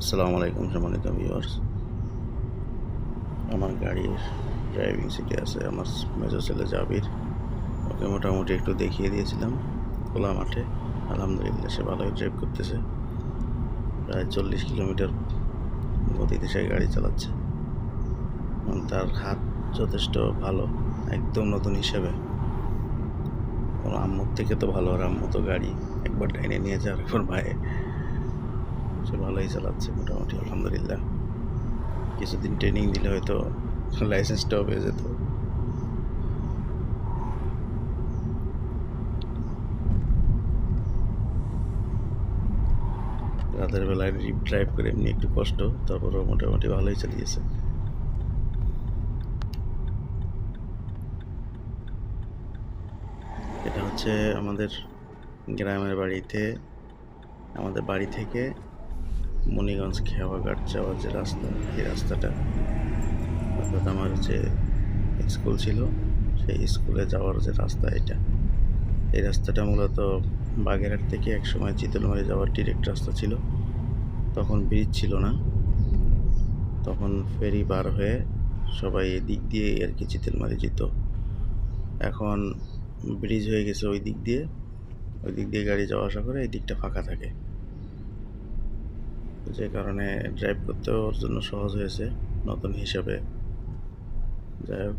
আসসালামু আলাইকুম সম্মানিত ভিউয়ার্স আমার গাড়ির ড্রাইভিং সিটে আছে আমার মেজো ছেলে জাবির। ওকে মোটামুটি একটু দেখিয়ে দিয়েছিলাম খোলা মাঠে। আলহামদুলিল্লাহ, সে ভালোই ড্রাইভ করতেছে। প্রায় চল্লিশ কিলোমিটার গতিতে সে গাড়ি চালাচ্ছে। এবং তার হাত যথেষ্ট ভালো, একদম নতুন হিসেবে। আম্মুর থেকে তো ভালো আর আম্মু তো গাড়ি একবার টাইনে নিয়ে যাওয়ার পর ভাই সে ভালোই চালাচ্ছে মোটামুটি, আলহামদুলিল্লাহ। কিছুদিন ট্রেনিং দিলে হয়তো লাইসেন্সটাও পেয়ে যেত। রাতের বেলায় রিপ ড্রাইভ করে এমনি একটু কষ্ট, তারপরেও মোটামুটি ভালোই চালিয়েছে। এটা হচ্ছে আমাদের গ্রামের বাড়িতে, আমাদের বাড়ি থেকে মণিগঞ্জ খেয়াঘাট যাওয়ার যে রাস্তা, এই রাস্তাটা অর্থাৎ আমার যে স্কুল ছিল, সেই স্কুলে যাওয়ার যে রাস্তা এটা। এই রাস্তাটা মূলত বাগেরহাট থেকে একসময় চিতলমারি যাওয়ার ডিরেক্ট রাস্তা ছিল। তখন ব্রিজ ছিল না। তখন ফেরি বার হয়ে সবাই এদিক দিয়ে আর কি চিতলমারি যেত। এখন ব্রিজ হয়ে গেছে ওই দিক দিয়ে। ওই দিক দিয়ে গাড়ি যাওয়া আসা করে এই দিকটা ফাঁকা থাকে। যে কারণে ড্রাইভ করতে ওর জন্য সহজ হয়েছে নতুন হিসাবে। যাই হোক।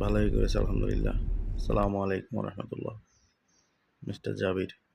ভালোই করেছে, আলহামদুলিল্লাহ। সালামু আলাইকুম রহমতুল্লাহ। মিস্টার জাবির।